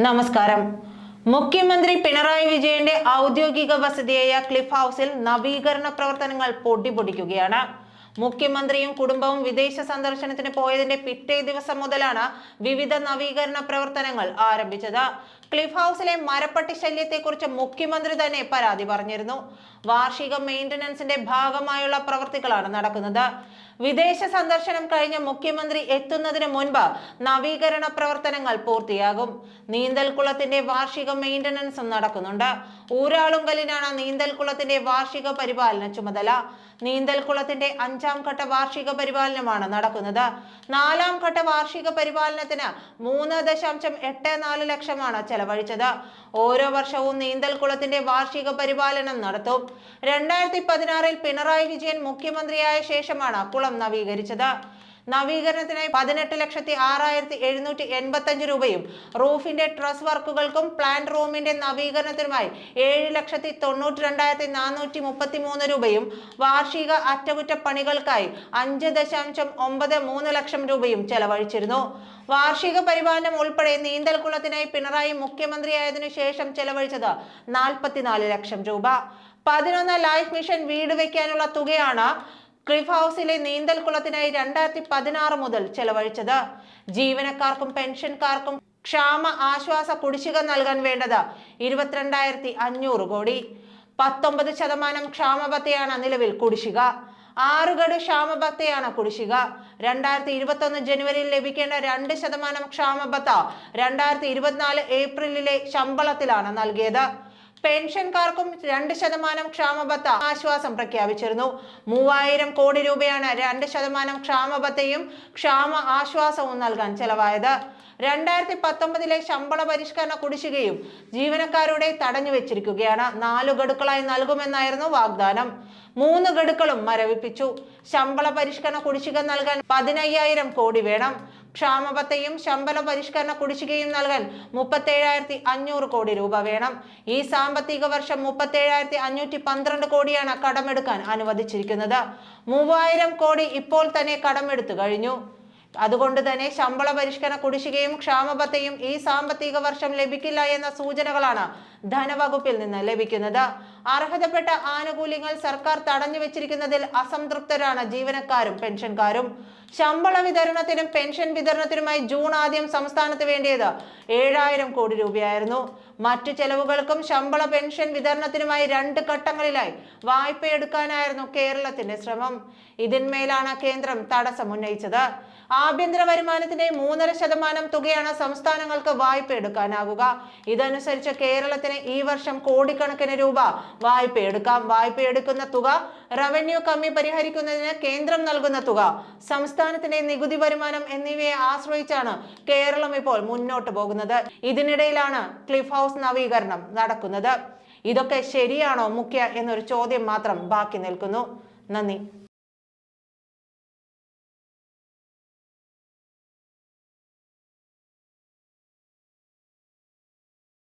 നമസ്കാരം. മുഖ്യമന്ത്രി പിണറായി വിജയന്റെ ഔദ്യോഗിക വസതിയായ ക്ലിഫ് ഹൗസിൽ നവീകരണ പ്രവർത്തനങ്ങൾ പൊടിപൊടിക്കുകയാണ്. മുഖ്യമന്ത്രിയും കുടുംബവും വിദേശ സന്ദർശനത്തിന് പോയതിന്റെ പിറ്റേ ദിവസം മുതലാണ് വിവിധ നവീകരണ പ്രവർത്തനങ്ങൾ ആരംഭിച്ചത്. ക്ലിഫ് ഹൗസിലെ മരപ്പട്ടി ശല്യത്തെക്കുറിച്ച് മുഖ്യമന്ത്രി തന്നെ പരാതി പറഞ്ഞിരുന്നു. വാർഷിക മെയിന്റനൻസിന്റെ ഭാഗമായുള്ള പ്രവർത്തികളാണ് നടക്കുന്നത്. വിദേശ സന്ദർശനം കഴിഞ്ഞ മുഖ്യമന്ത്രി എത്തുന്നതിന് മുൻപ് നവീകരണ പ്രവർത്തനങ്ങൾ പൂർത്തിയാകും. നീന്തൽക്കുളത്തിന്റെ വാർഷിക മെയിന്റനൻസും നടക്കുന്നുണ്ട്. ഊരാളുങ്കലിനാണ് നീന്തൽക്കുളത്തിന്റെ വാർഷിക പരിപാലന ചുമതല. നീന്തൽക്കുളത്തിന്റെ അഞ്ചാം ഘട്ട വാർഷിക പരിപാലനമാണ് നടക്കുന്നത്. നാലാം ഘട്ട വാർഷിക പരിപാലനത്തിന് മൂന്ന് ദശാംശം എട്ട് നാല് ലക്ഷമാണ് ചെലവഴിച്ചത്. ഓരോ വർഷവും നീന്തൽ നീന്തൽക്കുളത്തിന്റെ വാർഷിക പരിപാലനം നടത്തും. രണ്ടായിരത്തി പതിനാറിൽ പിണറായി വിജയൻ മുഖ്യമന്ത്രിയായ ശേഷമാണ് കുളം നവീകരിച്ചത്. നവീകരണത്തിനായി പതിനെട്ട് ലക്ഷത്തി ആറായിരത്തി എഴുന്നൂറ്റി എൺപത്തി അഞ്ച് രൂപയും റൂഫിന്റെ ട്രസ് വർക്കുകൾക്കും പ്ലാന്റ് റൂമിന്റെ നവീകരണത്തിനുമായി ഏഴ് ലക്ഷത്തി തൊണ്ണൂറ്റി രണ്ടായിരത്തി നാനൂറ്റി മുപ്പത്തി മൂന്ന് രൂപയും വാർഷിക അറ്റകുറ്റപ്പണികൾക്കായി അഞ്ച് ദശാംശം ഒമ്പത് മൂന്ന് ലക്ഷം രൂപയും ചെലവഴിച്ചിരുന്നു. വാർഷിക പരിപാലനം ഉൾപ്പെടെ നീന്തൽക്കുളത്തിനായി പിണറായി മുഖ്യമന്ത്രിയായതിനു ശേഷം ചെലവഴിച്ചത് നാൽപ്പത്തിനാല് ലക്ഷം രൂപ. പതിനൊന്ന് ലൈഫ് മിഷൻ വീട് വയ്ക്കാനുള്ള തുകയാണ് ക്ലിഫ് ഹൗസിലെ നീന്തൽ കുളത്തിനായി രണ്ടായിരത്തി പതിനാറ് മുതൽ ചെലവഴിച്ചത്. ജീവനക്കാർക്കും പെൻഷൻകാർക്കും ക്ഷാമ ആശ്വാസ കുടിശ്ശിക നൽകാൻ വേണ്ടത് ഇരുപത്തിരണ്ടായിരത്തി അഞ്ഞൂറ് കോടി. പത്തൊമ്പത് ശതമാനം ക്ഷാമബത്തയാണ് നിലവിൽ കുടിശ്ശിക. ആറുകട് ക്ഷാമബത്തയാണ് കുടിശ്ശിക. രണ്ടായിരത്തി ഇരുപത്തി ഒന്ന് ജനുവരിയിൽ ലഭിക്കേണ്ട രണ്ട് ശതമാനം ക്ഷാമബത്ത രണ്ടായിരത്തി ഇരുപത്തിനാല് ഏപ്രിലിലെ ശമ്പളത്തിലാണ് നൽകിയത്. പെൻഷൻകാർക്കും രണ്ട് ശതമാനം ക്ഷാമബത്ത ആശ്വാസം പ്രഖ്യാപിച്ചിരുന്നു. മൂവായിരം കോടി രൂപയാണ് രണ്ട് ശതമാനം ക്ഷാമബത്തയും ക്ഷാമ ആശ്വാസവും നൽകാൻ ചെലവായത്. രണ്ടായിരത്തി പത്തൊമ്പതിലെ ശമ്പള പരിഷ്കരണ കുടിശ്ശികയും ജീവനക്കാരുടെ തടഞ്ഞു വെച്ചിരിക്കുകയാണ്. നാലു ഗഡുക്കളായി നൽകുമെന്നായിരുന്നു വാഗ്ദാനം. മൂന്ന് ഗഡുക്കളും മരവിപ്പിച്ചു. ശമ്പള പരിഷ്കരണ കുടിശ്ശിക നൽകാൻ പതിനയ്യായിരം കോടി വേണം. ക്ഷാമബത്തയും ശമ്പള പരിഷ്കരണ കുടിശ്ശികയും നൽകാൻ മുപ്പത്തേഴായിരത്തി അഞ്ഞൂറ് കോടി രൂപ വേണം. ഈ സാമ്പത്തിക വർഷം മുപ്പത്തേഴായിരത്തി അഞ്ഞൂറ്റി പന്ത്രണ്ട് കോടിയാണ് കടമെടുക്കാൻ അനുവദിച്ചിരിക്കുന്നത്. മൂവായിരം കോടി ഇപ്പോൾ തന്നെ കടമെടുത്തു കഴിഞ്ഞു. അതുകൊണ്ട് തന്നെ ശമ്പള പരിഷ്കരണ കുടിശ്ശികയും ക്ഷാമബത്തയും ഈ സാമ്പത്തിക വർഷം ലഭിക്കില്ല എന്ന സൂചനകളാണ് ധനവകുപ്പിൽ നിന്ന് ലഭിക്കുന്നത്. അർഹതപ്പെട്ട ആനുകൂല്യങ്ങൾ സർക്കാർ തടഞ്ഞു വെച്ചിരിക്കുന്നതിൽ അസംതൃപ്തരാണ് ജീവനക്കാരും പെൻഷൻകാരും. ശമ്പള വിതരണത്തിനും പെൻഷൻ വിതരണത്തിനുമായി ജൂൺ ആദ്യം സംസ്ഥാനത്ത് വേണ്ടിയത് ഏഴായിരം കോടി രൂപയായിരുന്നു. മറ്റു ചെലവുകൾക്കും ശമ്പള പെൻഷൻ വിതരണത്തിനുമായി രണ്ട് ഘട്ടങ്ങളിലായി വായ്പ എടുക്കാനായിരുന്നു കേരളത്തിന്റെ ശ്രമം. ഇതിന്മേലാണ് കേന്ദ്രം തടസ്സം ഉന്നയിച്ചത്. ആഭ്യന്തര വരുമാനത്തിന്റെ മൂന്നര ശതമാനം തുകയാണ് സംസ്ഥാനങ്ങൾക്ക് വായ്പ എടുക്കാനാകുക ഇതനുസരിച്ച് കേരളത്തിന് ഈ വർഷം കോടിക്കണക്കിന് രൂപ വായ്പ എടുക്കാം വായ്പ എടുക്കുന്ന തുക റവന്യൂ കമ്മി പരിഹരിക്കുന്നതിന് കേന്ദ്രം നൽകുന്ന തുക സംസ്ഥാനത്തിന്റെ നികുതി വരുമാനം എന്നിവയെ ആശ്രയിച്ചാണ് കേരളം ഇപ്പോൾ മുന്നോട്ട് പോകുന്നത്. ഇതിനിടയിലാണ് ക്ലിഫ് ഹൗസ് നവീകരണം നടക്കുന്നത്. ഇതൊക്കെ ശരിയാണോ മുഖ്യ എന്നൊരു ചോദ്യം മാത്രം ബാക്കി നിൽക്കുന്നു. നന്ദി.